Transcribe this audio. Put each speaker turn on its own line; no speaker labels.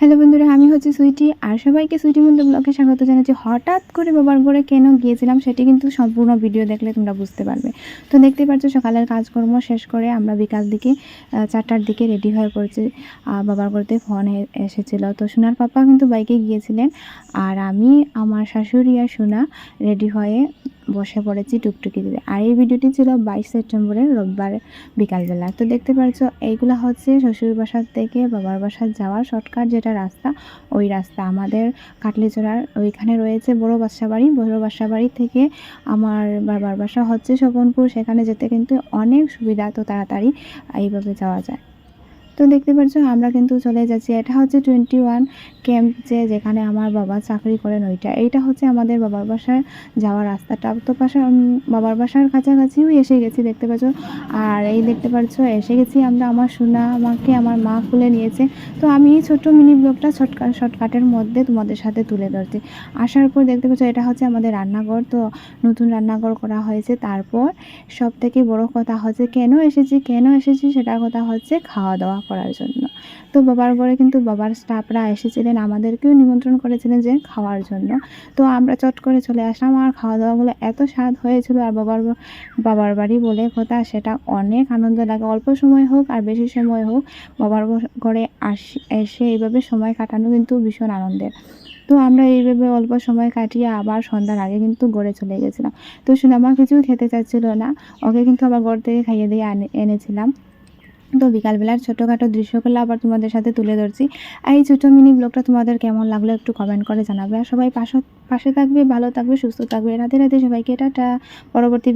Hello বন্ধুরা, আমি হচ্ছে সুইটি আর সবাইকে সুইটি মধ্যে ব্লগে স্বাগত জানাচ্ছি। হঠাৎ করে বাবার ঘরে কেন গিয়েছিলাম সেটি কিন্তু সম্পূর্ণ ভিডিও দেখলে তোমরা বুঝতে পারবে। তো দেখতে পাচ্ছ সকালের কাজকর্ম শেষ করে আমরা বিকাল দিকে চারটার দিকে রেডি হয়ে পড়েছি। বাবার ঘরতে ফোন এসেছিল। তো সোনার পাপা কিন্তু বাইকে গিয়েছিলেন। আর আমি, আমার শাশুড়ি আর সোনা রেডি হয়ে বসে পড়েছি, টুকটুকি দিতে আর এই ভিডিওটি ছিল বাইশ সেপ্টেম্বরের রোববার বিকালবেলা। তো দেখতে পাচ্ছ এইগুলো হচ্ছে শ্বশুর বাসার থেকে বাবার বাসার যাওয়ার শর্টকাট যেটা রাস্তা, ওই রাস্তা আমাদের কাটলিচড়ার ওইখানে রয়েছে বড় বাসা বাড়ি। বড় বাসা বাড়ি থেকে আমার বাবার বাসা হচ্ছে শোভনপুর। সেখানে যেতে কিন্তু অনেক সুবিধা, তো তাড়াতাড়ি এইভাবে যাওয়া যায়। তো দেখতে পাচ্ছ আমরা কিন্তু চলে যাচ্ছি। এটা হচ্ছে টোয়েন্টি ওয়ান ক্যাম্প যে, যেখানে আমার বাবা চাকরি করেন ওইটা। এইটা হচ্ছে আমাদের বাবার বাসায় যাওয়ার রাস্তাটা। তো পাশে বাবার বাসার কাছাকাছিও এসে গেছি, দেখতে পাচ্ছ আর এই দেখতে পাচ্ছ এসে গেছি আমরা আমার সোনা আমাকে আমার মা খুলে নিয়েছে। তো আমি এই ছোট্ট মিনি ব্লগটা শর্টকাট শর্টকাটের মধ্যে তোমাদের সাথে তুলে ধরছি। আসার পর দেখতে পাচ্ছ, এটা হচ্ছে আমাদের রান্নাঘর। তো নতুন রান্নাঘর করা হয়েছে। তারপর সব থেকে বড় কথা হচ্ছে, কেন এসেছি কেন এসেছি সেটার কথা হচ্ছে খাওয়া দাওয়া। করার জন্য। তো বাবার ঘরে কিন্তু বাবার স্টাফরা এসেছিলেন, আমাদেরকেও নিমন্ত্রণ করেছিলেন যে খাওয়ার জন্য। তো আমরা চট করে চলে আসলাম, আর খাওয়া দাওয়াগুলো এত স্বাদ হয়েছিল, আর বাবার বাবার বাড়ি বলে কথা, সেটা অনেক আনন্দ লাগে। অল্প সময় হোক আর বেশি সময় হোক, বাবার ঘরে আসি, এসে এইভাবে সময় কাটানো কিন্তু ভীষণ আনন্দের। তো আমরা এইভাবে অল্প সময় কাটিয়ে আবার সন্ধ্যার আগে কিন্তু গড়ে চলে গেছিলাম। তো শুনে আমার কিছুই খেতে চাচ্ছিল না, ওকে কিন্তু আবার ঘর থেকে খাইয়ে দিয়ে এনেছিলাম। তো বিকালবেলার ছোটোখাটো দৃশ্যগুলো আবার তোমাদের সাথে তুলে ধরছি। আর এই ছোটো মিনি ব্লগটা তোমাদের কেমন লাগল একটু কমেন্ট করে জানাবে। আর সবাই পাশে পাশে থাকবে, ভালো থাকবে, সুস্থ থাকবে। রাতে রাতে সবাইকে, টাটা। পরবর্তী